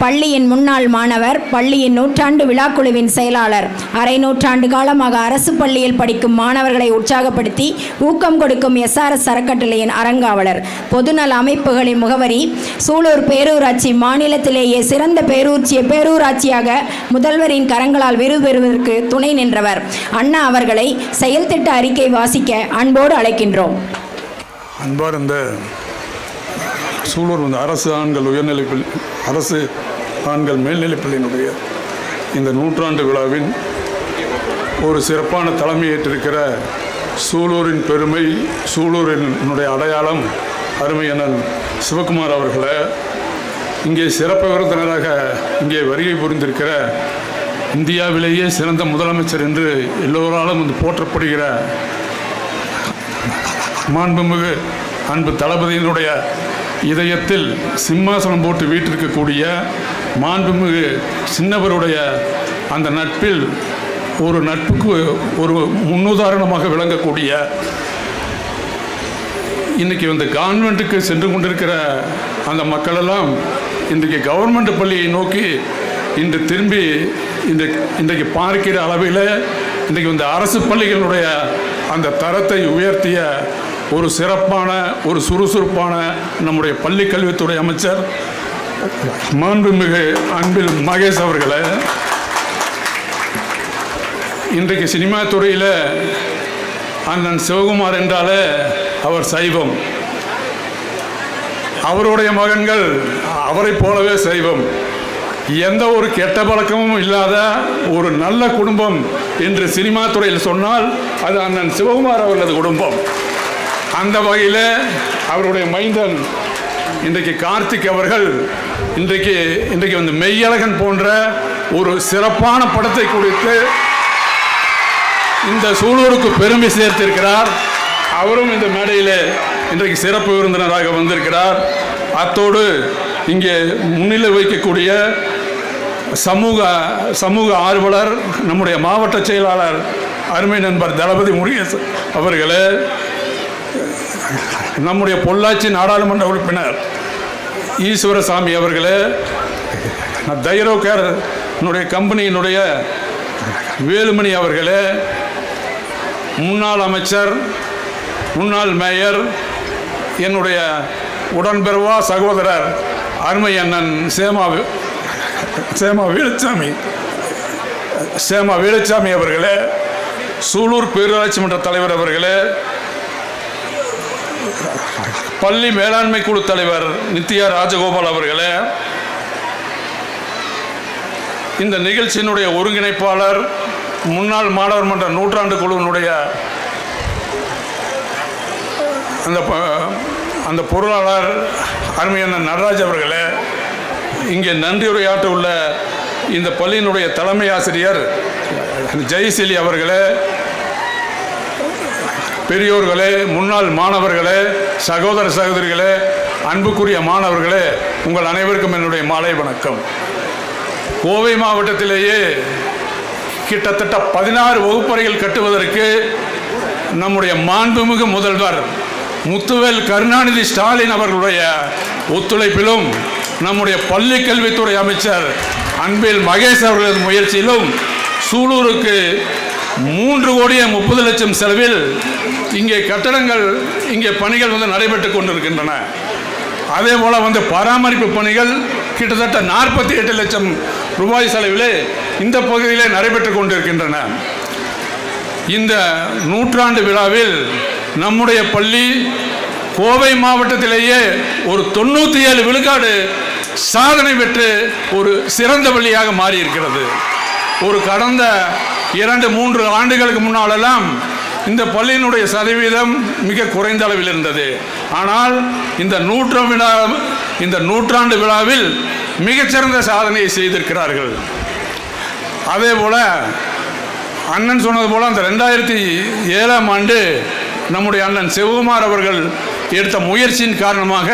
பள்ளியின் முன்னாள் மாணவர் பள்ளியின் நூற்றாண்டு விழாக்குழுவின் செயலாளர் அரை நூற்றாண்டு காலமாக அரசு பள்ளியில் படிக்கும் மாணவர்களை உற்சாகப்படுத்தி ஊக்கம் கொடுக்கும் எஸ்ஆர்எஸ் அறக்கட்டளையின் அறங்காவலர். பொதுநல அமைப்புகளின் முகவரி சூலூர் பேரூராட்சி மாநிலத்திலேயே சிறந்த பேரூர்ச்சி பேரூராட்சியாக முதல்வரின் கரங்களால் விருது பெறுவதற்கு துணை நின்றவர். அண்ணா அவர்களை செயல்திட்ட அறிக்கை வாசிக்க அன்போடு அழைக்கின்றோம். அன்பார்ந்த சூலூர் வந்து அரசு ஆண்கள் உயர்நிலை அரசு ஆண்கள் மேல்நிலைப்பள்ளியினுடைய இந்த நூற்றாண்டு விழாவின் ஒரு சிறப்பான தலைமையேற்றிருக்கிற சூலூரின் பெருமை சூலூரினுடைய அடையாளம் அருமையண்ணன் சிவகுமார் அவர்களை இங்கே சிறப்பு விருந்தினராக இங்கே வருகை புரிந்திருக்கிற இந்தியாவிலேயே சிறந்த முதலமைச்சர் என்று எல்லோராலும் வந்து போற்றப்படுகிற மாண்புமிகு அன்பு தளபதியினுடைய இதயத்தில் சிம்மாசனம் போட்டு வீட்டிருக்கக்கூடிய மாண்புமிகு சின்னவருடைய அந்த நட்பில் ஒரு நட்புக்கு ஒரு முன்னுதாரணமாக விளங்கக்கூடிய இன்றைக்கி வந்து கவர்மெண்ட்டுக்கு சென்று கொண்டிருக்கிற அந்த மக்களெல்லாம் இன்றைக்கு கவர்மெண்ட் பள்ளியை நோக்கி இன்று திரும்பி இந்த இன்றைக்கு பார்க்கிற அளவில் இன்றைக்கு வந்து அரசு பள்ளிகளுடைய அந்த தரத்தை உயர்த்திய ஒரு சிறப்பான ஒரு சுறுசுறுப்பான நம்முடைய பள்ளி கல்வித்துறை அமைச்சர் மாண்புமிகு அன்பில் மகேஷ் அவர்களை. இன்றைக்கு சினிமா துறையில் அண்ணன் சிவகுமார் என்றாலே அவர் சைவம். அவருடைய மகன்கள் அவரைப் போலவே சைவம். எந்த ஒரு கெட்ட பழக்கமும் இல்லாத ஒரு நல்ல குடும்பம் என்று சினிமா துறையில் சொன்னால் அது அண்ணன் சிவகுமார் அவர்களது குடும்பம். அந்த வகையில் அவருடைய மைந்தன் இன்றைக்கு கார்த்திக் அவர்கள் இன்றைக்கு இன்றைக்கு வந்து மெய்யழகன் போன்ற ஒரு சிறப்பான படத்தை கொடுத்து இந்த சூலூருக்கு பெருமை சேர்த்திருக்கிறார். அவரும் இந்த மேடையில் இன்றைக்கு சிறப்பு விருந்தினராக வந்திருக்கிறார். அத்தோடு இங்கே முன்னிலை வைக்கக்கூடிய சமூக சமூக ஆர்வலர் நம்முடைய மாவட்ட செயலாளர் அருமை நண்பர் தளபதி முருகேசன் அவர்களே நம்முடைய பொள்ளாச்சி நாடாளுமன்ற உறுப்பினர் ஈஸ்வரசாமி அவர்களே தைரோ கேர் என்னுடைய கம்பெனியினுடைய வேலுமணி அவர்களே முன்னாள் அமைச்சர் முன்னாள் மேயர் என்னுடைய உடன்பெறுவா சகோதரர் அருமை அண்ணன் சேமா சேமா வேலுச்சாமி சேமா வேலுச்சாமி அவர்களே சூலூர் பேரூராட்சி மன்ற தலைவர் அவர்களே பள்ளி மேலாண்மை குழு தலைவர் நித்யா ராஜகோபால் அவர்களே இந்த நிகழ்ச்சியினுடைய ஒருங்கிணைப்பாளர் முன்னாள் மாணவர் மன்ற நூற்றாண்டு குழுவினுடைய அந்த அந்த பொருளாளர் அருமையான நடராஜ் அவர்களே இங்கே நன்றியுரையாற்ற உள்ள இந்த பள்ளியினுடைய தலைமை ஆசிரியர் ஜெயசிலி அவர்களே பெரியோர்களே முன்னாள் மாணவர்களே சகோதர சகோதரிகளே அன்புக்குரிய மாணவர்களே உங்கள் அனைவருக்கும் என்னுடைய மாலை வணக்கம். கோவை மாவட்டத்திலேயே கிட்டத்தட்ட பதினாறு வகுப்பறைகள் கட்டுவதற்கு நம்முடைய மாண்புமிகு முதல்வர் முத்துவேல் கருணாநிதி ஸ்டாலின் அவர்களுடைய ஒத்துழைப்பிலும் நம்முடைய பள்ளி கல்வித்துறை அமைச்சர் அன்பில் மகேஷ் அவர்களது முயற்சியிலும் சூலூருக்கு மூன்று கோடியே முப்பது லட்சம் செலவில் இங்கே கட்டடங்கள் இங்கே பணிகள் வந்து நடைபெற்று கொண்டிருக்கின்றன. அதே போல் வந்து பராமரிப்பு பணிகள் கிட்டத்தட்ட நாற்பத்தி எட்டு லட்சம் ரூபாய் செலவிலே இந்த பகுதியிலே நடைபெற்று கொண்டிருக்கின்றன. இந்த நூற்றாண்டு விழாவில் நம்முடைய பள்ளி கோவை மாவட்டத்திலேயே ஒரு தொண்ணூற்றி ஏழு விழுக்காடு சாதனை பெற்று ஒரு சிறந்த பள்ளியாக மாறியிருக்கிறது. ஒரு கடந்த இரண்டு மூன்று ஆண்டுகளுக்கு முன்னாலெல்லாம் இந்த பள்ளியினுடைய சதவீதம் மிக குறைந்த அளவில் இருந்தது. ஆனால் இந்த நூற்று விழா இந்த நூற்றாண்டு விழாவில் மிகச்சிறந்த சாதனையை செய்திருக்கிறார்கள். அதே போல அண்ணன் சொன்னது போல அந்த ரெண்டாயிரத்தி ஏழாம் ஆண்டு நம்முடைய அண்ணன் சிவகுமார் அவர்கள் எடுத்த முயற்சியின் காரணமாக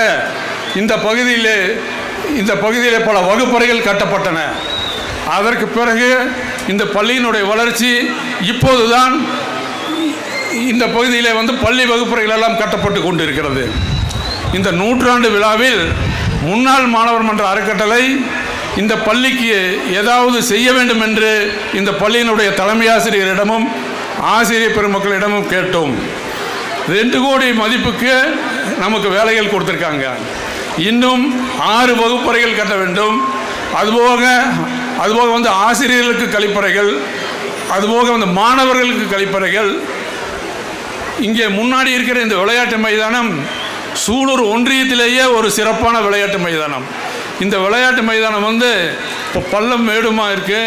இந்த பகுதியிலே இந்த பகுதியிலே பல வகுப்பறைகள் கட்டப்பட்டன. அதற்கு பிறகு இந்த பள்ளியினுடைய வளர்ச்சி இப்போதுதான் இந்த பகுதியில் வந்து பள்ளி வகுப்பறைகள் எல்லாம் கட்டப்பட்டு கொண்டிருக்கிறது. இந்த நூற்றாண்டு விழாவில் முன்னாள் மாணவர் மன்ற அறக்கட்டளை இந்த பள்ளிக்கு ஏதாவது செய்ய வேண்டும் என்று இந்த பள்ளியினுடைய தலைமை ஆசிரியரிடமும் ஆசிரியர் பெருமக்களிடமும் கேட்டோம். ரெண்டு கோடி மதிப்புக்கு நமக்கு வேலைகள் கொடுத்துருக்காங்க. இன்னும் ஆறு வகுப்பறைகள் கட்ட வேண்டும். அதுபோக அதுபோக வந்து ஆசிரியர்களுக்கு கழிப்பறைகள் அதுபோக வந்து மாணவர்களுக்கு கழிப்பறைகள். இங்கே முன்னாடி இருக்கிற இந்த விளையாட்டு மைதானம் சூலூர் ஒன்றியத்திலேயே ஒரு சிறப்பான விளையாட்டு மைதானம். இந்த விளையாட்டு மைதானம் வந்து இப்போ பள்ளம் மேடுமா இருக்கு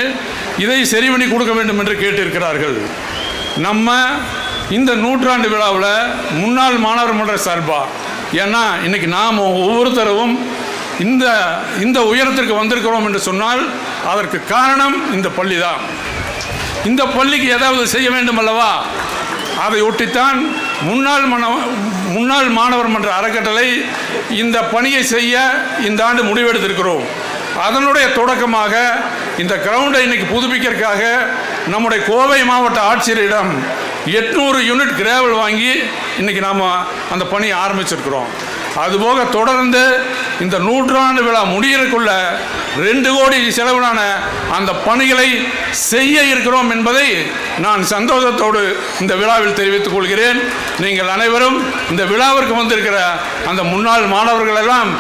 இதை சரி பண்ணி கொடுக்க வேண்டும் என்று கேட்டிருக்கிறார்கள். நம்ம இந்த நூற்றாண்டு விழாவில் முன்னாள் மாணவர் மன்ற சார்பாக ஏன்னா இன்னைக்கு நாம் ஒவ்வொருத்தரும் இந்த இந்த உயரத்திற்கு வந்திருக்கிறோம் என்று சொன்னால் அதற்கு காரணம் இந்த பள்ளி தான் இந்த பள்ளிக்கு ஏதாவது செய்ய வேண்டும் அல்லவா? அதை ஒட்டித்தான் முன்னாள் மன முன்னாள் மாணவர் மன்ற அறக்கட்டளை இந்த பணியை செய்ய இந்த ஆண்டு முடிவெடுத்திருக்கிறோம். அதனுடைய தொடக்கமாக இந்த கிரவுண்டை இன்னைக்கு புதுப்பிக்கிறதுக்காக நம்முடைய கோவை மாவட்ட ஆட்சியரிடம் எட்நூறு யூனிட் கிரேவல் வாங்கி இன்றைக்கி நாம் அந்த பணியை ஆரம்பிச்சிருக்கிறோம். அதுபோக தொடர்ந்து இந்த நூற்றாண்டு விழா முடியறதுக்குள்ள ரெண்டு கோடி செலவிலான அந்த பணிகளை செய்ய இருக்கிறோம் என்பதை நான் சந்தோஷத்தோடு இந்த விழாவில் தெரிவித்துக் கொள்கிறேன். நீங்கள் அனைவரும் இந்த விழாவிற்கு வந்திருக்கிற அந்த முன்னாள் மாணவர்கள் எல்லாம்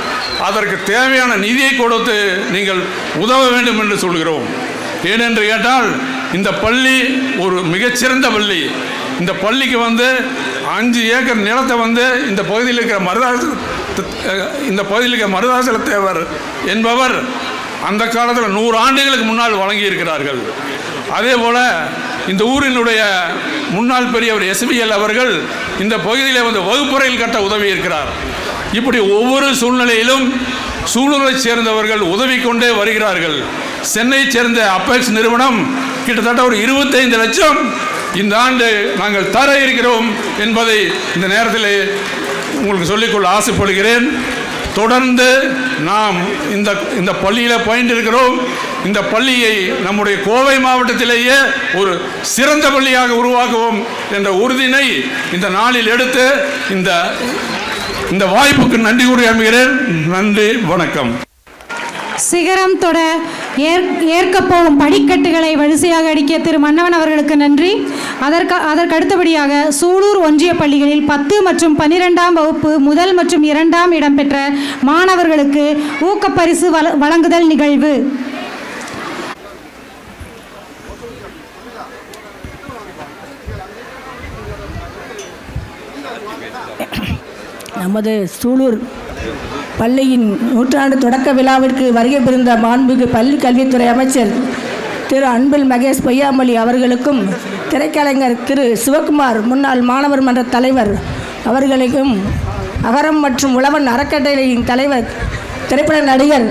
அதற்கு தேவையான நிதியை கொடுத்து நீங்கள் உதவ வேண்டும் என்று சொல்கிறோம். ஏனென்று கேட்டால் இந்த பள்ளி ஒரு மிகச்சிறந்த பள்ளி. இந்த பள்ளிக்கு வந்து அஞ்சு ஏக்கர் நிலத்தை வந்து இந்த பகுதியில் இருக்கிற மருதாச இந்த பகுதியில் இருக்கிற மருதாசல தேவர் என்பவர் அந்த காலத்தில் நூறு ஆண்டுகளுக்கு முன்னால் வழங்கி இருக்கிறார்கள் அதே போல் இந்த ஊரினுடைய முன்னாள் பெரியவர் எஸ்பிஎல் அவர்கள் இந்த பகுதியில் வந்து வகுப்பறையில் கட்ட உதவி இருக்கிறார் இப்படி ஒவ்வொரு சூழ்நிலையிலும் சூழலைச் சேர்ந்தவர்கள் உதவி கொண்டே வருகிறார்கள். சென்னை சேர்ந்த அப்பெக்ஸ் நிறுவனம் கிட்டத்தட்ட ஒரு இருபத்தைந்து லட்சம் இந்த ஆண்டு நாங்கள் தர இருக்கிறோம் என்பதை இந்த நேரத்தில் உங்களுக்கு சொல்லிக்கொள்ள ஆசைப்படுகிறேன். தொடர்ந்து நாம் இந்த இந்த பள்ளியில் பயின்றிருக்கிறோம். இந்த பள்ளியை நம்முடைய கோவை மாவட்டத்திலேயே ஒரு சிறந்த பள்ளியாக உருவாக்குவோம் என்ற உறுதியினை இந்த நாளில் எடுத்து இந்த இந்த வாய்ப்புக்கு நன்றி கூறி அமைகிறேன் நன்றி வணக்கம். சிகரம் தொட ஏற்க போகும் படிக்கட்டுகளை வரிசையாக அடிக்க திரு மன்னவன் அவர்களுக்கு நன்றி. அதற்கு அதற்கு அடுத்தபடியாக சூலூர் ஒன்றிய பள்ளிகளில் பத்து மற்றும் பன்னிரெண்டாம் வகுப்பு முதல் மற்றும் இரண்டாம் இடம்பெற்ற மாணவர்களுக்கு ஊக்கப்பரிசு வழ வழங்குதல் நிகழ்வு. நமது சூலூர் பள்ளியின் நூற்றாண்டு தொடக்க விழாவிற்கு வருகை புரிந்த மாண்புமிகு பள்ளி கல்வித்துறை அமைச்சர் திரு அன்பில் மகேஷ் பொய்யாமொழி அவர்களுக்கும் திரைக்கலைஞர் திரு சிவகுமார் முன்னாள் மாணவர் மன்ற தலைவர் அவர்களுக்கும் அகரம் மற்றும் உழவன் அறக்கட்டளையின் தலைவர் திரைப்பட நடிகர்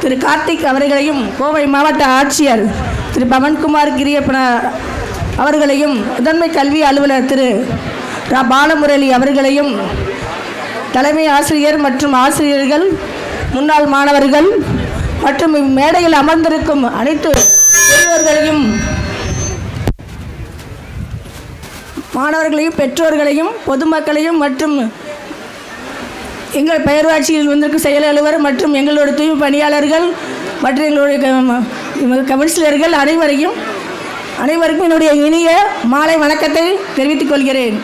திரு கார்த்திக் அவர்களையும் கோவை மாவட்ட ஆட்சியர் திரு பவன்குமார் கிரியப்பன அவர்களையும் முதன்மை கல்வி அலுவலர் திரு ரா. பாலமுரளி அவர்களையும் தலைமை ஆசிரியர் மற்றும் ஆசிரியர்கள் முன்னாள் மாணவர்கள் மற்றும் இம்மேடையில் அமர்ந்திருக்கும் அனைத்து பெரியவர்களையும் மாணவர்களையும் பெற்றோர்களையும் பொதுமக்களையும் மற்றும் எங்கள் பெயர்வாட்சியில் வந்திருக்கும் செயல் மற்றும் எங்களோட தூய்மை பணியாளர்கள் மற்றும் எங்களுடைய கவுன்சிலர்கள் அனைவரையும் அனைவருக்கும் என்னுடைய இனிய மாலை வணக்கத்தை தெரிவித்துக் கொள்கிறேன்.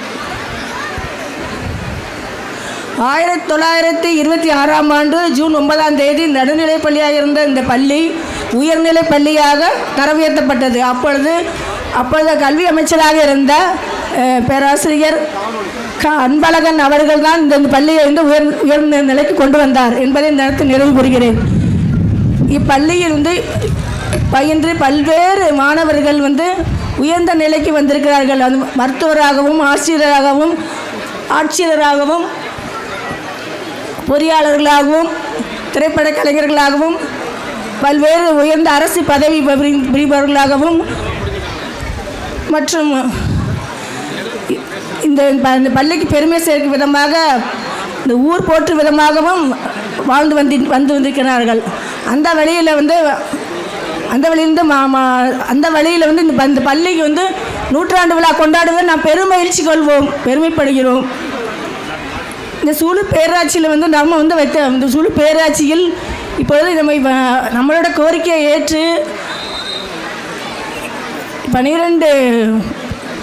ஆயிரத்தி தொள்ளாயிரத்தி இருபத்தி ஆறாம் ஆண்டு ஜூன் ஒன்பதாம் தேதி நடுநிலை பள்ளியாக இருந்த இந்த பள்ளி உயர்நிலை பள்ளியாக தரம் உயர்த்தப்பட்டது அப்பொழுது அப்பொழுது கல்வி அமைச்சராக இருந்த பேராசிரியர் க அன்பழகன் அவர்கள் தான் இந்த பள்ளியை வந்து உயர் உயர்ந்த நிலைக்கு கொண்டு வந்தார் என்பதை இந்த நேரத்தில் நிறைவு கூறுகிறேன். இப்பள்ளியில் வந்து பயின்று பல்வேறு மாணவர்கள் வந்து உயர்ந்த நிலைக்கு வந்திருக்கிறார்கள். அது மருத்துவராகவும் ஆசிரியராகவும் ஆட்சியராகவும் பொறியாளர்களாகவும் திரைப்பட கலைஞர்களாகவும் பல்வேறு உயர்ந்த அரசு பதவி புரி- புரிபவர்களாகவும் மற்றும் இந்த ப- இந்த பள்ளிக்கு பெருமை சேர்க்கும் விதமாக இந்த ஊர் போற்றும் விதமாகவும் வாழ்ந்து வந்து வந்து வந்திருக்கிறார்கள். அந்த வழியில் வந்து அந்த வழியிலிருந்து மா மா- அந்த வழியில் வந்து இந்த ப- இந்த பள்ளிக்கு வந்து நூற்றாண்டு விழா கொண்டாடுவதை நாம் பெருமகிழ்ச்சி கொள்வோம் பெருமைப்படுகிறோம். இந்த சூலூர் பேராட்சியில் வந்து நம்ம வந்து வைத்த இந்த சூலூர் பேராட்சியில் இப்பொழுது நம்ம நம்மளோட கோரிக்கையை ஏற்று பன்னிரெண்டு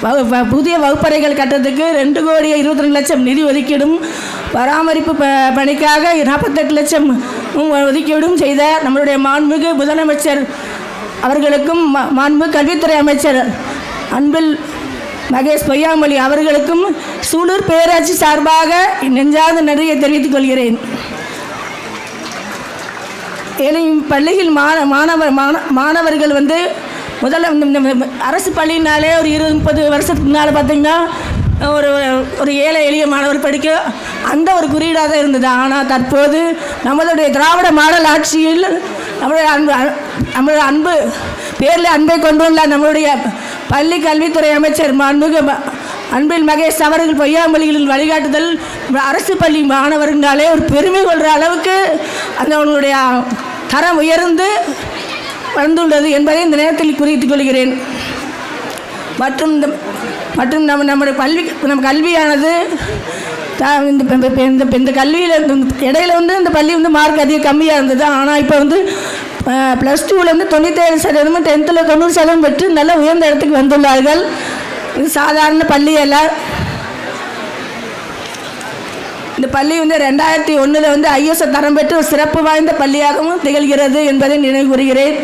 வகு வ- புதிய வகுப்பறைகள் கட்டுறதுக்கு ரெண்டு கோடி இருபத்தி ரெண்டு லட்சம் நிதி ஒதுக்கீடும் பராமரிப்பு ப பணிக்காக நாற்பத்தெட்டு லட்சம் ஒதுக்கீடும் செய்த நம்மளுடைய மாண்புமிகு முதலமைச்சர் அவர்களுக்கும் மா- கல்வித்துறை அமைச்சர் அன்பில் மகேஷ் பொய்யாமொழி அவர்களுக்கும் சூலூர் பேராட்சி சார்பாக நெஞ்சார்ந்த நன்றியை தெரிவித்துக் கொள்கிறேன். ஏன்னா பள்ளியில் மாண மாணவர் மாணவர்கள் வந்து முதல்ல இந்த- அரசு பள்ளினாலே ஒரு இருபது முப்பது வருஷத்துக்கு முன்னால் பார்த்தீங்கன்னா ஒரு ஒரு ஏழை எளிய மாணவர் படிக்க அந்த ஒரு குறியீடாக தான் இருந்தது. ஆனால் தற்போது நம்மளுடைய திராவிட மாடல் ஆட்சியில் நம்மளுடைய அன்பு நம்மளுடைய அன்பு பேரில் அன்பை கொண்டுள்ள நம்மளுடைய பள்ளி கல்வித்துறை அமைச்சர் மாண்புமிகு அன்பில் மகேஷ் அவர்கள் பொய்யாமொழிகளின் வழிகாட்டுதல் அரசு பள்ளி மாணவர்களாலே ஒரு பெருமை கொள்கிற அளவுக்கு அந்த அவங்களுடைய தரம் உயர்ந்து வந்துள்ளது என்பதை இந்த நேரத்தில் குறித்துக் கொள்கிறேன். மற்றும் இந்த மற்றும் நம்ம நம்முடைய கல்வி நம்ம கல்வியானது இந்த இந்த- இந்த- இந்த கல்வியில் இடையில வந்து இந்த பள்ளி வந்து மார்க் அதிகம் கம்மியாக இருந்தது. ஆனால் இப்போ வந்து ப்ளஸ் டூவில் வந்து தொண்ணூற்றேழு சதவீதமும் டென்த்தில் தொண்ணூறு சதவீதம் பெற்று நல்ல உயர்ந்த இடத்துக்கு வந்துள்ளார்கள். இது சாதாரண பள்ளி அல்ல. இந்த பள்ளி வந்து ரெண்டாயிரத்தி ஒன்றில் வந்து ஐஎஸ்ஓ தரம் பெற்று ஒரு சிறப்பு வாய்ந்த பள்ளியாகவும் திகழ்கிறது என்பதை நினைவு கூறுகிறேன்.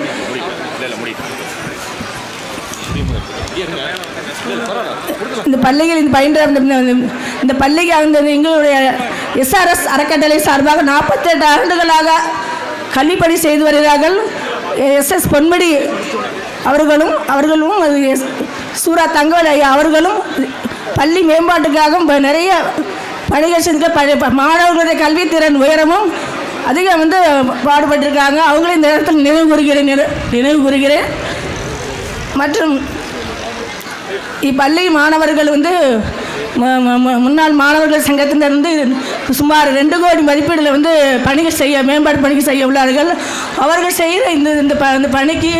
இந்த பள்ளியில் இந்த பயின்ற இந்த- இந்த பள்ளிக்கு அந்த எங்களுடைய எஸ்ஆர்எஸ் அறக்கட்டளை சார்பாக நாற்பத்தெட்டு ஆண்டுகளாக கல்விப்பணி செய்து வருகிறார்கள். எஸ் எஸ் பொன்மடி அவர்களும் அவர்களும் சூரா தங்கவேல் ஐயா அவர்களும் பள்ளி மேம்பாட்டுக்காக நிறைய பணிகள் செஞ்சு ப- மாணவர்களுடைய கல்வித்திறன் உயரமும் அதிகம் வந்து பாடுபட்டிருக்காங்க. அவங்களும் இந்த நேரத்தில் நினைவு கூறுகிறேன் நினை- நினைவு கூறுகிறேன். மற்றும் இப்பள்ளி மாணவர்கள் வந்து முன்னாள் மாணவர்கள் சங்கத்திலிருந்து சுமார் ரெண்டு கோடி மதிப்பீடில் வந்து பணிகள் செய்ய மேம்பாடு பணிகள் செய்ய உள்ளார்கள். அவர்கள் செய்கிற இந்த இந்த ப இந்த பணிக்கு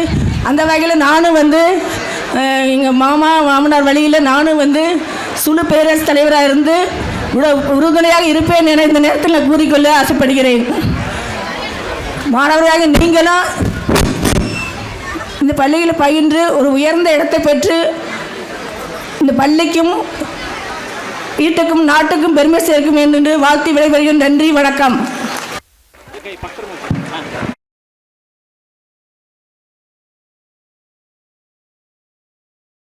அந்த வகையில் நானும் வந்து எங்கள் மாமா மாமனார் வழியில் நானும் வந்து சுழு பேரரசு தலைவராக இருந்து உறுதுணையாக இருப்பேன் என இந்த நேரத்தில் நான் கூறிக்கொள்ள ஆசைப்படுகிறேன். மாணவர்களாக நீங்களும் இந்த பள்ளியில் பயின்று ஒரு உயர்ந்த இடத்தை பெற்று இந்த பள்ளிக்கும் வீட்டுக்கும் நாட்டுக்கும் பெருமை சேர்க்கும் என்று வாழ்த்து விடைபெறுகிறேன். நன்றி வணக்கம்.